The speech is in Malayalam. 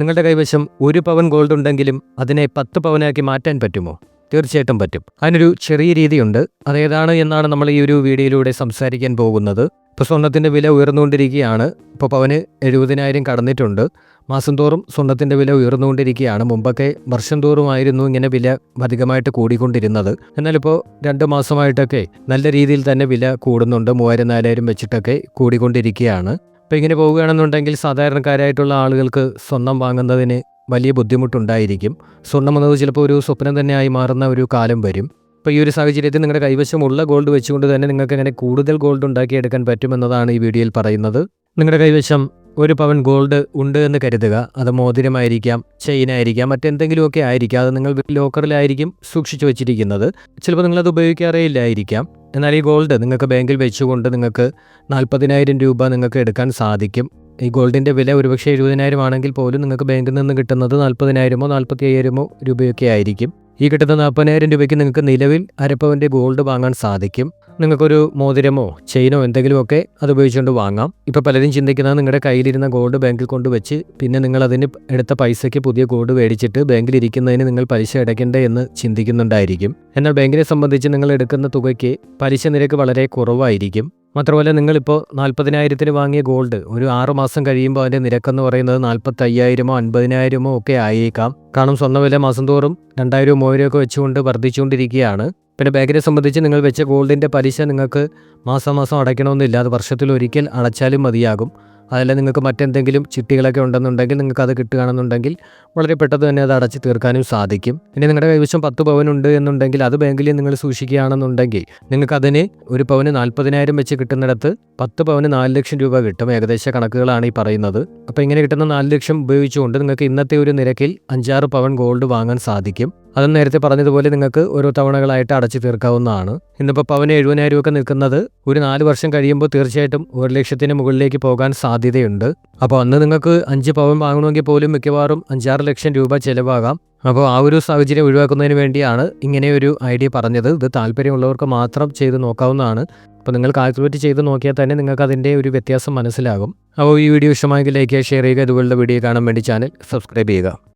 നിങ്ങളുടെ കൈവശം ഒരു പവൻ ഗോൾഡ് ഉണ്ടെങ്കിലും അതിനെ പത്ത് പവനാക്കി മാറ്റാൻ പറ്റുമോ? തീർച്ചയായിട്ടും പറ്റും. അതിനൊരു ചെറിയ രീതിയുണ്ട്. അതേതാണ് എന്നാണ് നമ്മൾ ഈ ഒരു വീഡിയോയിലൂടെ സംസാരിക്കാൻ പോകുന്നത്. ഇപ്പോൾ സ്വർണത്തിന്റെ വില ഉയർന്നുകൊണ്ടിരിക്കുകയാണ്. ഇപ്പോൾ പവന് എഴുപതിനായിരം കടന്നിട്ടുണ്ട്. മാസം തോറും സ്വർണത്തിന്റെ വില ഉയർന്നുകൊണ്ടിരിക്കുകയാണ്. മുമ്പൊക്കെ വർഷം തോറുമായിരുന്നു ഇങ്ങനെ വില അധികമായിട്ട് കൂടിക്കൊണ്ടിരുന്നത്. എന്നാലിപ്പോൾ രണ്ട് മാസമായിട്ടൊക്കെ നല്ല രീതിയിൽ തന്നെ വില കൂടുന്നുണ്ട്. മൂവായിരം നാലായിരം വെച്ചിട്ടൊക്കെ കൂടിക്കൊണ്ടിരിക്കുകയാണ്. അപ്പോൾ ഇങ്ങനെ പോവുകയാണെന്നുണ്ടെങ്കിൽ സാധാരണക്കാരായിട്ടുള്ള ആളുകൾക്ക് സ്വർണം വാങ്ങുന്നതിന് വലിയ ബുദ്ധിമുട്ടുണ്ടായിരിക്കും. സ്വർണം എന്നത് ചിലപ്പോൾ ഒരു സ്വപ്നം തന്നെയായി മാറുന്ന ഒരു കാലം വരും. അപ്പോൾ ഈ ഒരു സാഹചര്യത്തിൽ നിങ്ങളുടെ കൈവശമുള്ള ഗോൾഡ് വെച്ചുകൊണ്ട് തന്നെ നിങ്ങൾക്ക് എങ്ങനെ കൂടുതൽ ഗോൾഡ് ഉണ്ടാക്കിയെടുക്കാൻ പറ്റുമെന്നതാണ് ഈ വീഡിയോയിൽ പറയുന്നത്. നിങ്ങളുടെ കൈവശം ഒരു പവൻ ഗോൾഡ് ഉണ്ട് എന്ന് കരുതുക. അത് മോതിരമായിരിക്കാം ചെയിനായിരിക്കാം മറ്റെന്തെങ്കിലുമൊക്കെ ആയിരിക്കാം. അത് നിങ്ങൾ ലോക്കറിലായിരിക്കും സൂക്ഷിച്ചു വെച്ചിരിക്കുന്നത്. ചിലപ്പോൾ നിങ്ങളത് ഉപയോഗിക്കാറേ ഇല്ലായിരിക്കാം. എന്നാൽ ഈ ഗോൾഡ് നിങ്ങൾക്ക് ബാങ്കിൽ വെച്ചുകൊണ്ട് നിങ്ങൾക്ക് നാൽപ്പതിനായിരം രൂപ നിങ്ങൾക്ക് എടുക്കാൻ സാധിക്കും. ഈ ഗോൾഡിന്റെ വില ഒരുപക്ഷെ എഴുപതിനായിരം ആണെങ്കിൽ പോലും നിങ്ങൾക്ക് ബാങ്കിൽ നിന്ന് കിട്ടുന്നത് നാൽപ്പതിനായിരമോ നാൽപ്പത്തി അയ്യായിരമോ രൂപയൊക്കെ ആയിരിക്കും. ഈ കിട്ടുന്ന നാൽപ്പതിനായിരം രൂപയ്ക്ക് നിങ്ങൾക്ക് നിലവിൽ അരപ്പവന്റെ ഗോൾഡ് വാങ്ങാൻ സാധിക്കും. നിങ്ങൾക്കൊരു മോതിരമോ ചെയിനോ എന്തെങ്കിലുമൊക്കെ അത് ഉപയോഗിച്ചുകൊണ്ട് വാങ്ങാം. ഇപ്പോൾ പലരും ചിന്തിക്കുന്നത് നിങ്ങളുടെ കയ്യിലിരുന്ന ഗോൾഡ് ബാങ്കിൽ കൊണ്ടുവച്ച് പിന്നെ നിങ്ങൾ അതിന് എടുത്ത പൈസയ്ക്ക് പുതിയ ഗോൾഡ് മേടിച്ചിട്ട് ബാങ്കിൽ ഇരിക്കുന്നതിന് നിങ്ങൾ പലിശ അടയ്ക്കേണ്ടേ എന്ന് ചിന്തിക്കുന്നുണ്ടായിരിക്കും. എന്നാൽ ബാങ്കിനെ സംബന്ധിച്ച് നിങ്ങൾ എടുക്കുന്ന തുകയ്ക്ക് പലിശ നിരക്ക് വളരെ കുറവായിരിക്കും. മാത്രമല്ല നിങ്ങളിപ്പോൾ നാൽപ്പതിനായിരത്തിന് വാങ്ങിയ ഗോൾഡ് ഒരു ആറു മാസം കഴിയുമ്പോൾ അതിന്റെ നിരക്കെന്ന് പറയുന്നത് നാൽപ്പത്തി അയ്യായിരമോ അൻപതിനായിരമോ ഒക്കെ ആയേക്കാം. കാരണം സ്വർണവില മാസം തോറും രണ്ടായിരമോ മൂവായിരമോ ഒക്കെ വെച്ചുകൊണ്ട് വർദ്ധിച്ചുകൊണ്ടിരിക്കുകയാണ്. പിന്നെ ബാങ്കിനെ സംബന്ധിച്ച് നിങ്ങൾ വെച്ച ഗോൾഡിന്റെ പലിശ നിങ്ങൾക്ക് മാസം മാസം അടയ്ക്കണമെന്നില്ല. അത് വർഷത്തിൽ ഒരിക്കൽ അടച്ചാലും മതിയാകും. അതല്ല നിങ്ങൾക്ക് മറ്റെന്തെങ്കിലും ചിട്ടികളൊക്കെ ഉണ്ടെന്നുണ്ടെങ്കിൽ നിങ്ങൾക്ക് അത് കിട്ടുകയാണെന്നുണ്ടെങ്കിൽ വളരെ പെട്ടെന്ന് തന്നെ അത് അടച്ച് തീർക്കാനും സാധിക്കും. പിന്നെ നിങ്ങളുടെ കൈവശം പത്ത് പവൻ ഉണ്ട് എന്നുണ്ടെങ്കിൽ അത് ബാങ്കിൽ നിങ്ങൾ സൂക്ഷിക്കുകയാണെന്നുണ്ടെങ്കിൽ നിങ്ങൾക്ക് അതിന് ഒരു പവന് നാൽപ്പതിനായിരം വെച്ച് കിട്ടുന്നിടത്ത് പത്ത് പവന് നാല് ലക്ഷം രൂപ കിട്ടും. ഏകദേശ കണക്കുകളാണ് ഈ പറയുന്നത്. അപ്പോൾ ഇങ്ങനെ കിട്ടുന്ന നാല് ലക്ഷം ഉപയോഗിച്ചുകൊണ്ട് നിങ്ങൾക്ക് ഇന്നത്തെ ഒരു നിരക്കിൽ അഞ്ചാറ് പവൻ ഗോൾഡ് വാങ്ങാൻ സാധിക്കും. അത് നേരത്തെ പറഞ്ഞതുപോലെ നിങ്ങൾക്ക് ഓരോ തവണകളായിട്ട് അടച്ചു തീർക്കാവുന്നതാണ്. ഇന്നിപ്പോൾ പവന് എഴുപതിനായിരം ഒക്കെ നിൽക്കുന്നത് ഒരു നാല് വർഷം കഴിയുമ്പോൾ തീർച്ചയായിട്ടും ഒരു ലക്ഷത്തിന് മുകളിലേക്ക് പോകാൻ സാധ്യതയുണ്ട്. അപ്പോൾ അന്ന് നിങ്ങൾക്ക് അഞ്ച് പവൻ വാങ്ങണമെങ്കിൽ പോലും മിക്കവാറും അഞ്ചാറ് ലക്ഷം രൂപ ചിലവാകാം. അപ്പോൾ ആ ഒരു സാഹചര്യം ഒഴിവാക്കുന്നതിന് വേണ്ടിയാണ് ഇങ്ങനെ ഒരു ഐഡിയ പറഞ്ഞത്. ഇത് താല്പര്യമുള്ളവർക്ക് മാത്രം ചെയ്ത് നോക്കാവുന്നതാണ്. അപ്പോൾ നിങ്ങൾ കാൽക്കുലേറ്റ് ചെയ്ത് നോക്കിയാൽ തന്നെ നിങ്ങൾക്ക് അതിന്റെ ഒരു വ്യത്യാസം മനസ്സിലാകും. അപ്പോൾ ഈ വീഡിയോ ഇഷ്ടമായെങ്കിൽ ലൈക്ക് ചെയ്യുക ഷെയർ ചെയ്യുക ഇതുപോലുള്ള വീഡിയോ കാണാൻ വേണ്ടി ചാനൽ സബ്സ്ക്രൈബ് ചെയ്യുക.